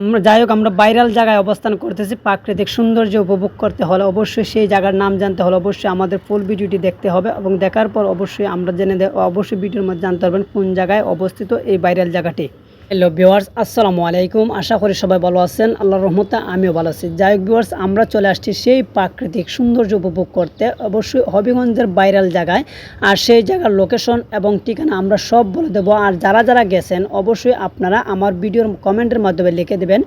আমরা যাই হোক, আমরা বাইরাল জায়গায় অবস্থান করতেছি। প্রাকৃতিক সৌন্দর্য উপভোগ করতে হলে অবশ্যই সেই জায়গার নাম জানতে হলে অবশ্যই আমাদের ফুল ভিডিওটি দেখতে হবে এবং দেখার পর অবশ্যই আমরা জেনে অবশ্যই ভিডিওর মধ্যে জানতে পারবেন কোন জায়গায় অবস্থিত এই বাইরাল জায়গাটি। হ্যালো ভিওয়ার্স আসসালামু আলাইকুম আশা করি সবাই ভালো আছেন। আল্লাহর রহমতে আমিও ভালো আছি। যাই হোক ভিওয়ার্স আমরা চলে আসছি সেই প্রাকৃতিক সৌন্দর্য উপভোগ করতে। অবশ্যই হবিগঞ্জের ভাইরাল জায়গায়। আর সেই জায়গার লোকেশন এবং ঠিকানা আমরা সব বলে দেবো। আর যারা যারা গেছেন, অবশ্যই আপনারা আমার ভিডিওর কমেন্টের মাধ্যমে লিখে দেবেন।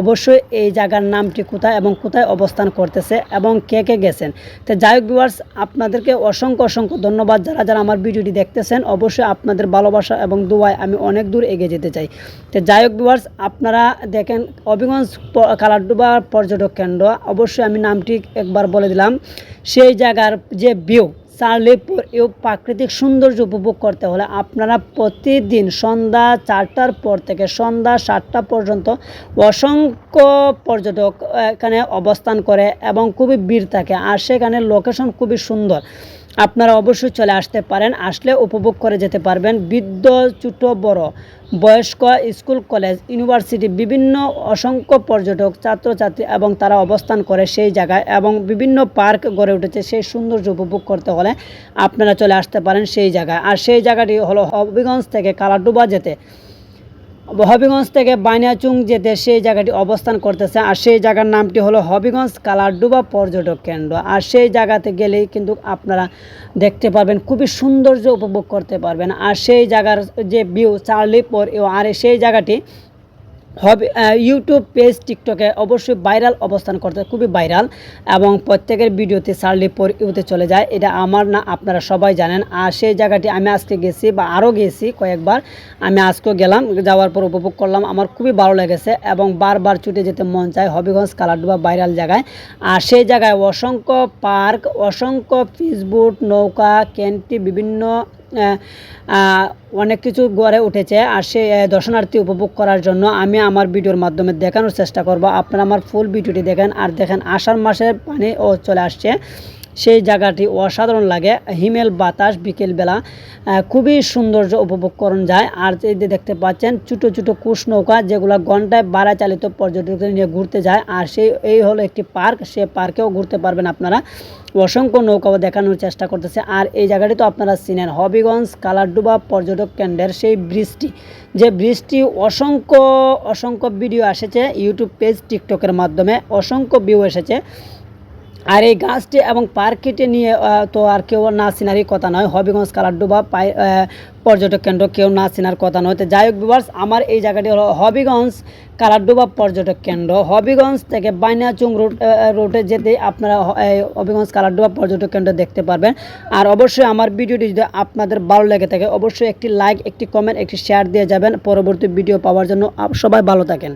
অবশ্যই এই জায়গার নামটি কোথায় এবং কোথায় অবস্থান করতেছে এবং কে কে গেছেন। তো যাই হোক ভিউয়ার্স আপনাদেরকে অসংখ্য অসংখ্য ধন্যবাদ। যারা যারা আমার ভিডিওটি দেখতেছেন, অবশ্যই আপনাদের ভালোবাসা এবং দোয়ায় আমি অনেক দূর এগিয়ে যেতে চাই। তো যাই হোক ভিউয়ার্স আপনারা দেখেন অভিগঞ্জ প- কালারডুবা পর্যটক কেন্দ্র। অবশ্যই আমি নামটি একবার বলে দিলাম। সেই জায়গার যে ভিউ চার্লিপুর এই প্রাকৃতিক সৌন্দর্য উপভোগ করতে হলে আপনারা প্রতিদিন সন্ধ্যা চারটার পর থেকে সন্ধ্যা সাতটা পর্যন্ত অসংখ্য পর্যটক এখানে অবস্থান করে এবং খুবই ভিড় থাকে। আর সেখানে লোকেশন খুবই সুন্দর। আপনারা অবশ্যই চলে আসতে পারেন, আসলে উপভোগ করে যেতে পারবেন। বৃদ্ধ, ছোট, বড়, বয়স্ক, স্কুল, কলেজ, ইউনিভার্সিটি, বিভিন্ন অসংখ্য পর্যটক, ছাত্রছাত্রী এবং তারা অবস্থান করে সেই জায়গায় এবং বিভিন্ন পার্ক গড়ে উঠেছে সেই সৌন্দর্য উপভোগ করতে হলে আপনারা চলে আসতে পারেন সেই জায়গায়। আর সেই জায়গাটি হলো হবিগঞ্জ থেকে কালাডুবা যেতে। হবিগঞ্জ থেকে বাইনাচুং যেতে সেই জায়গাটি অবস্থান করতেছে, আর সেই জায়গার নামটি হলো হবিগঞ্জ কালারডুবা পর্যটক কেন্দ্র। আর সেই জায়গাতে গেলেই কিন্তু আপনারা দেখতে পারবেন, খুবই সৌন্দর্য উপভোগ করতে পারবেন। আর সেই জায়গার যে ভিউ চার্লিপর আর সেই জায়গাটি হবে ইউটিউব পেজ টিকটকে অবশ্যই ভাইরাল অবস্থান করতে খুবই ভাইরাল এবং প্রত্যেকের ভিডিওতে সারলি পর ইউতে চলে যায়। এটা আমার না, আপনারা সবাই জানেন। আর সেই জায়গাটি আমি আজকে গেছি বা আরও গেছি কয়েকবার। আমি আজকেও গেলাম, যাওয়ার পর উপভোগ করলাম। আমার খুবই ভালো লেগেছে এবং বারবার ছুটে যেতে মন চায় হবিগঞ্জ কালারডুবা ভাইরাল জায়গায়। আর সেই জায়গায় অসংখ্য পার্ক অসংখ্য ফিসবুট নৌকা ক্যান্টি বিভিন্ন অনেক কিছু গড়ে উঠেছে আর সে দর্শনার্থী উপভোগ করার জন্য আমি আমার ভিডিওর মাধ্যমে দেখানোর চেষ্টা করব। আপনারা আমার ফুল ভিডিওটি দেখেন আর দেখেন আষাঢ় মাসে পানি ও চলে আসছে। সেই জায়গাটি অসাধারণ লাগে। হিমেল বাতাস বিকেলবেলা খুবই সৌন্দর্য উপভোগ করণ যায়। আর এই যে দেখতে পাচ্ছেন, ছোটো ছোটো কুশ নৌকা যেগুলো ঘন্টায় বাড়া চালিত পর্যটকদের নিয়ে ঘুরতে যায়। আর সেই, এই হলো একটি পার্ক, সে পার্কেও ঘুরতে পারবেন আপনারা। অসংখ্য নৌকাও দেখানোর চেষ্টা করতেছে। আর এই জায়গাটি তো আপনারা চিনেন, হবিগঞ্জ কালারডুবা পর্যটক কেন্দ্রের সেই ব্রিজটি। যে ব্রিজটি অসংখ্য অসংখ্য ভিডিও এসেছে ইউটিউব পেজ টিকটকের মাধ্যমে অসংখ্য ভিউ এসেছে। আর এই গাছটি এবং পার্কটি নিয়ে তো আর কেউ না চিনারই কথা নয়। হবিগঞ্জ কালারডুবা পাই পর্যটক কেন্দ্র, কেউ না চেনার কথা নয়। তো যাই হোক বিভার্স আমার এই জায়গাটি হলো হবিগঞ্জ কালারডুবা পর্যটক কেন্দ্র। হবিগঞ্জ থেকে বাইনাচুং রোড রোডে যেতে আপনারা হবিগঞ্জ কালারডুবা পর্যটক কেন্দ্র দেখতে পারবেন। আর অবশ্যই আমার ভিডিওটি যদি আপনাদের ভালো লেগে থাকে, অবশ্যই একটি লাইক একটি কমেন্ট একটি শেয়ার দিয়ে যাবেন। পরবর্তী ভিডিও পাওয়ার জন্য সবাই ভালো থাকেন।